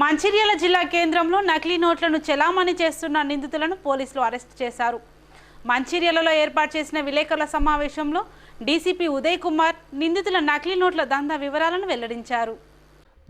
మంచిర్యాల జిల్లా కేంద్రంలో నకిలీ నోట్లను చెలామణి చేస్తున్న నిందితులను పోలీసులు అరెస్ట్ చేశారు. మంచిర్యాలలో ఏర్పాటు చేసిన విలేకరుల సమావేశంలో డీసీపీ ఉదయ్ కుమార్ నిందితుల నకిలీ నోట్ల దందా వివరాలను వెల్లడించారు.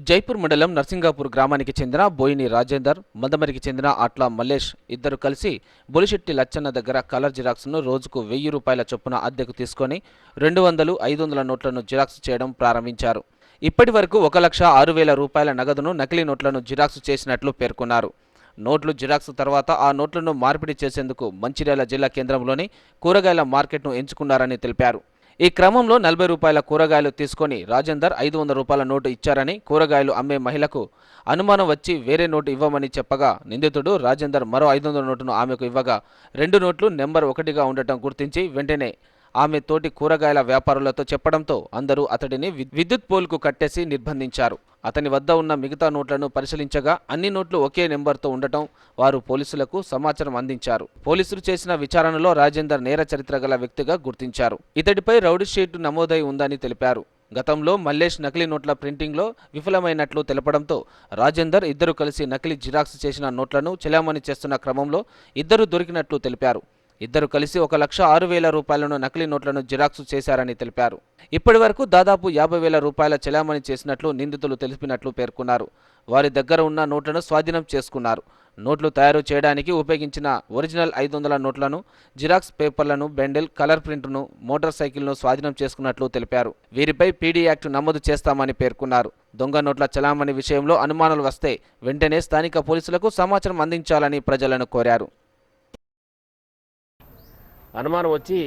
జైపూర్ మండలం నర్సింగాపూర్ గ్రామానికి చెందిన బోయిని రాజేందర్ మందమరికి చెందిన అట్లా మల్లేష్ ఇద్దరు కలిసి బొలిశెట్టి లచ్చన్న దగ్గర కలర్ జిరాక్స్ను రోజుకు వెయ్యి రూపాయల చొప్పున అద్దెకు తీసుకొని రెండు వందలు ఐదు వందల నోట్లను జిరాక్స్ చేయడం ప్రారంభించారు. ఇప్పటి వరకు ఒక లక్ష ఆరు వేల రూపాయల నగదును నకిలీ నోట్లను జిరాక్స్ చేసినట్లు పేర్కొన్నారు. నోట్లు జిరాక్స్ తర్వాత ఆ నోట్లను మార్పిడి చేసేందుకు మంచిర్యాల జిల్లా కేంద్రంలోని కూరగాయల మార్కెట్ను ఎంచుకున్నారని తెలిపారు. ఈ క్రమంలో నలభై రూపాయల కూరగాయలు తీసుకొని రాజేందర్ ఐదు వందల రూపాయల నోటు ఇచ్చారని కూరగాయలు అమ్మే మహిళకు అనుమానం వచ్చి వేరే నోటు ఇవ్వమని చెప్పగా నిందితుడు రాజేందర్ మరో ఐదు వందల నోటును ఆమెకు ఇవ్వగా రెండు నోట్లు నెంబర్ ఒకటిగా ఉండటం గుర్తించి వెంటనే ఆమె తోటి కూరగాయల వ్యాపారులతో చెప్పడంతో అందరూ అతడిని విద్యుత్ పోల్కు కట్టేసి నిర్బంధించారు. అతని వద్ద ఉన్న మిగతా నోట్లను పరిశీలించగా అన్ని నోట్లు ఒకే నెంబర్తో ఉండటం వారు పోలీసులకు సమాచారం అందించారు. పోలీసులు చేసిన విచారణలో రాజేందర్ నేర చరిత్ర గల వ్యక్తిగా గుర్తించారు. ఇతడిపై రౌడీ షీట్ నమోదై ఉందని తెలిపారు. గతంలో మల్లేష్ నకిలీ నోట్ల ప్రింటింగ్లో విఫలమైనట్లు తెలపడంతో రాజేందర్ ఇద్దరు కలిసి నకిలీ జిరాక్స్ చేసిన నోట్లను చెలామణి చేస్తున్న క్రమంలో ఇద్దరు దొరికినట్లు తెలిపారు. ఇద్దరు కలిసి ఒక లక్ష ఆరు వేల రూపాయలను నకిలీ నోట్లను జిరాక్స్ చేశారని తెలిపారు. ఇప్పటి వరకు దాదాపు యాభై వేల రూపాయల చెలామణి చేసినట్లు నిందితులు తెలిపినట్లు పేర్కొన్నారు. వారి దగ్గర ఉన్న నోట్లను స్వాధీనం చేసుకున్నారు. నోట్లు తయారు చేయడానికి ఉపయోగించిన ఒరిజినల్ ఐదు వందల నోట్లను జిరాక్స్ పేపర్లను బెండెల్ కలర్ ప్రింట్ను మోటార్ సైకిల్ను స్వాధీనం చేసుకున్నట్లు తెలిపారు. వీరిపై పీడీ యాక్ట్ నమోదు చేస్తామని పేర్కొన్నారు. దొంగ నోట్ల చలామణి విషయంలో అనుమానాలు వస్తే వెంటనే స్థానిక పోలీసులకు సమాచారం అందించాలని ప్రజలను కోరారు. అనుమానం వచ్చి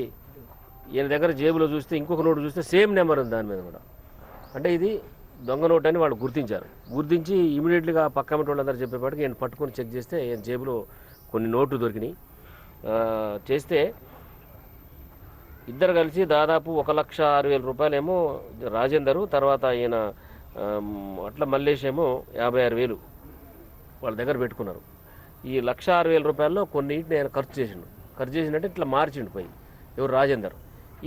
ఈయన దగ్గర జేబులో చూస్తే ఇంకొక నోటు చూస్తే సేమ్ నెంబర్ ఉంది దాని మీద కూడా. అంటే ఇది దొంగ నోట్ అని వాళ్ళు గుర్తించారు. గుర్తించి ఇమీడియట్లీగా పక్క వాళ్ళందరూ చెప్పేపాటికి ఈయన పట్టుకొని చెక్ చేస్తే ఈయన జేబులో కొన్ని నోట్లు దొరికినాయి. చేస్తే ఇద్దరు కలిసి దాదాపు ఒక లక్ష ఆరు వేల రూపాయలేమో రాజేందరు తర్వాత ఈయన అట్లా అట్ల మల్లేష్ ఏమో యాభై ఆరు వేలు వాళ్ళ దగ్గర పెట్టుకున్నారు. ఈ లక్ష ఆరు వేల రూపాయల్లో కొన్నింటిని ఆయన ఖర్చు చేసిండు. ఖర్చు చేసినట్టు ఇట్లా మార్చిండు పోయి. ఎవరు రాజేందర్.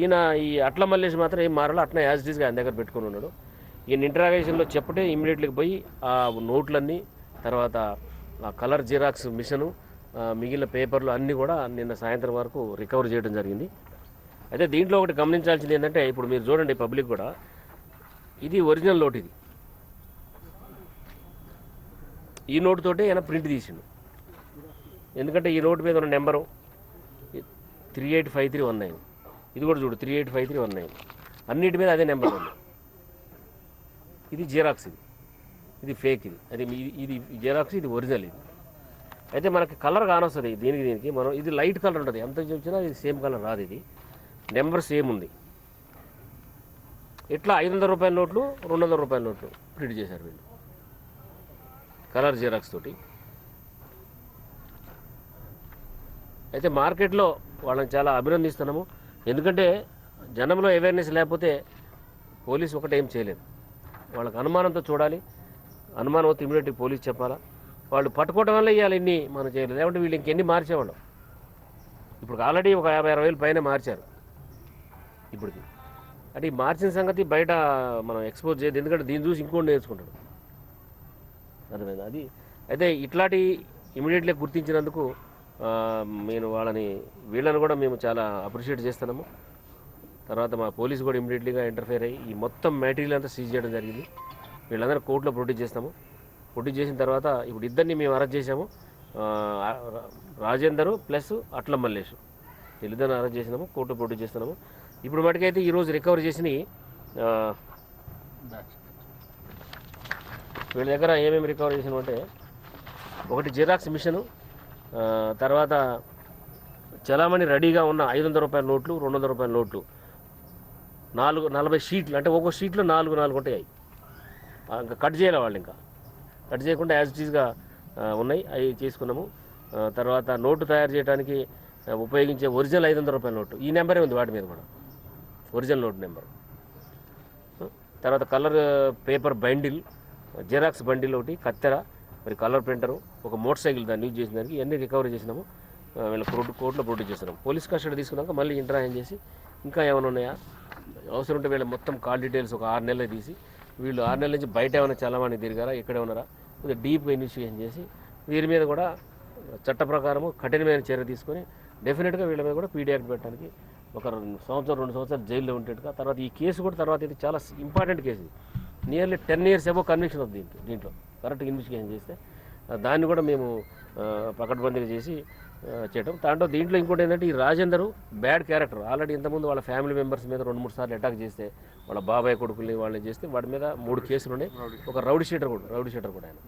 ఈయన ఈ అట్ల మల్లేష్ మాత్రం ఏం మారాలో అట్లా యాజ్ డీస్గా ఆయన దగ్గర పెట్టుకుని ఉన్నాడు. ఈయన ఇంటరాగేషన్లో చెప్పటే ఇమీడియట్లీకి పోయి ఆ నోట్లన్నీ తర్వాత ఆ కలర్ జిరాక్స్ మిషను మిగిలిన పేపర్లు అన్నీ కూడా నిన్న సాయంత్రం వరకు రికవర్ చేయడం జరిగింది. అయితే దీంట్లో ఒకటి గమనించాల్సింది ఏంటంటే ఇప్పుడు మీరు చూడండి పబ్లిక్ కూడా ఇది ఒరిజినల్ నోట్ ఇది. ఈ నోటు తోటే ఈయన ప్రింట్ తీసిండు. ఎందుకంటే ఈ నోటు మీద ఉన్న number three eight five three one nine. ఇది కూడా చూడు three eight five three one nine. అన్నిటి మీద అదే నెంబర్ ఉంది. ఇది జిరాక్స్ ఇది. ఇది ఫేక్ ఇది. అది ఇది జిరాక్స్ ఇది ఒరిజినల్ ఇది. అయితే మనకి కలర్ కానొస్తుంది. దీనికి దీనికి మనం ఇది లైట్ కలర్ ఉంటుంది. ఎంత చూసినా ఇది సేమ్ కలర్ రాదు ఇది. నెంబర్ సేమ్ ఉంది. ఇట్లా ఐదు వందల రూపాయల నోట్లు రెండు వందల రూపాయల నోట్లు ప్రింట్ చేశారు వీళ్ళు. కలర్ జిరాక్స్ తోటి. అయితే మార్కెట్లో వాళ్ళని చాలా అభినందిస్తున్నాము. ఎందుకంటే జనంలో అవేర్నెస్ లేకపోతే పోలీసు ఒకటి ఏం చేయలేదు. వాళ్ళకి అనుమానంతో చూడాలి. అనుమానం వస్తే ఇమీడియట్గా పోలీస్ చెప్పాలా. వాళ్ళు పట్టుకోవడం వల్ల ఇవాళ ఇన్ని మనం చేయలేదు. లేకుంటే వీళ్ళు ఇంకెన్ని మార్చేవాళ్ళం? ఇప్పుడు ఆల్రెడీ ఒక యాభై అరవై వేలు పైన మార్చారు. ఇప్పటికి. అంటే ఈ మార్చిన సంగతి బయట మనం ఎక్స్పోజ్ చేయదు. ఎందుకంటే దీన్ని చూసి ఇంకోటి నేర్చుకుంటాడు. అర్థమైంది? అది అయితే ఇట్లాంటి ఇమీడియట్లీ గుర్తించినందుకు నేను వాళ్ళని వీళ్ళని కూడా మేము చాలా అప్రిషియేట్ చేస్తున్నాము. తర్వాత మా పోలీసు కూడా ఇమీడియట్లీగా ఇంటర్ఫేర్ అయ్యి ఈ మొత్తం మెటీరియల్ అంతా సీజ్ చేయడం జరిగింది. వీళ్ళందరూ కోర్టులో ప్రొడ్యూస్ చేస్తాము. ప్రొడ్యూస్ చేసిన తర్వాత ఇప్పుడు ఇద్దరిని మేము అరెస్ట్ చేసాము రాజేందర్ రాజేందరు ప్లస్ అట్ల మల్లేష్. వీళ్ళిద్దరిని అరెస్ట్ చేసినాము కోర్టులో ప్రొడ్యూస్ చేస్తున్నాము. ఇప్పుడు మటుకైతే ఈరోజు రికవర్ చేసినవి వీళ్ళ దగ్గర ఏమేమి రికవర్ చేసినామంటే ఒకటి జిరాక్స్ మిషను తర్వాత చలామణి రెడీగా ఉన్న ఐదు వందల రూపాయల నోట్లు రెండు వందల రూపాయల నోట్లు. నాలుగు నలభై షీట్లు అంటే ఒక్కో షీట్లో నాలుగు నాలుగు ఉంటాయి ఇంకా కట్ చేయాలి వాళ్ళు ఇంకా. కట్ చేయకుండా యాజ్ టీజ్గా ఉన్నాయి. అవి చేసుకున్నాము. తర్వాత నోటు తయారు చేయడానికి ఉపయోగించే ఒరిజినల్ ఐదు వందల రూపాయల నోటు. ఈ నెంబరే ఉంది వాటి మీద కూడా. Original note number. తర్వాత colour paper bundle xerox bundle ఒకటి కత్తెర మరి కలర్ ప్రింటరు ఒక మోటార్ సైకిల్ దాన్ని యూజ్ చేసిన దానికి ఇవన్నీ రికవరీ చేసినాము. వీళ్ళ కోర్టు కోర్టులో ప్రొడ్యూస్ చేస్తున్నాం. పోలీస్ కస్టడీ తీసుకున్నాక మళ్ళీ ఇంటరాయం చేసి ఇంకా ఏమైనా ఉన్నాయా? అవసరం ఉంటే వీళ్ళ మొత్తం కాల్ డీటెయిల్స్ ఒక ఆరు నెలలు తీసి వీళ్ళు ఆరు నెలల నుంచి బయట ఏమైనా చలవాణి తిరిగారా ఇక్కడే ఉన్నారా కొద్దిగా డీప్గా ఇన్వెస్టిగేషన్ చేసి వీరి మీద కూడా చట్ట ప్రకారము కఠినమైన చర్య తీసుకొని డెఫినెట్గా వీళ్ళ మీద కూడా పీడియాక్ట్ పెట్టడానికి ఒక రెండు సంవత్సరం రెండు సంవత్సరాలు జైల్లో ఉండేట్టుగా తర్వాత ఈ కేసు కూడా తర్వాత ఇది చాలా important case. Nearly ten years ఏమో కన్విక్షన్ ఉంది దీంట్లో దీంట్లో. కరెక్ట్గా ఇన్వెస్టిగేషన్ చేస్తే దాన్ని కూడా మేము ఆ, పకడ్బందీగా చేసి ఆ, చేయటం. దాంట్లో దీంట్లో ఇంకోటి ఏంటంటే ఈ రాజేందర్ బ్యాడ్ క్యారెక్టర్. ఆల్రెడీ ఇంతకుముందు వాళ్ళ ఫ్యామిలీ మెంబర్స్ మీద రెండు మూడు సార్లు అటాక్ చేస్తే వాళ్ళ బాబాయ్ కొడుకుల్ని వాళ్ళని చేస్తే వాడి మీద మూడు కేసులు ఉన్నాయి ఒక రౌడీ షీటర్ కూడా రౌడీ షీటర్ కూడా ఆయన.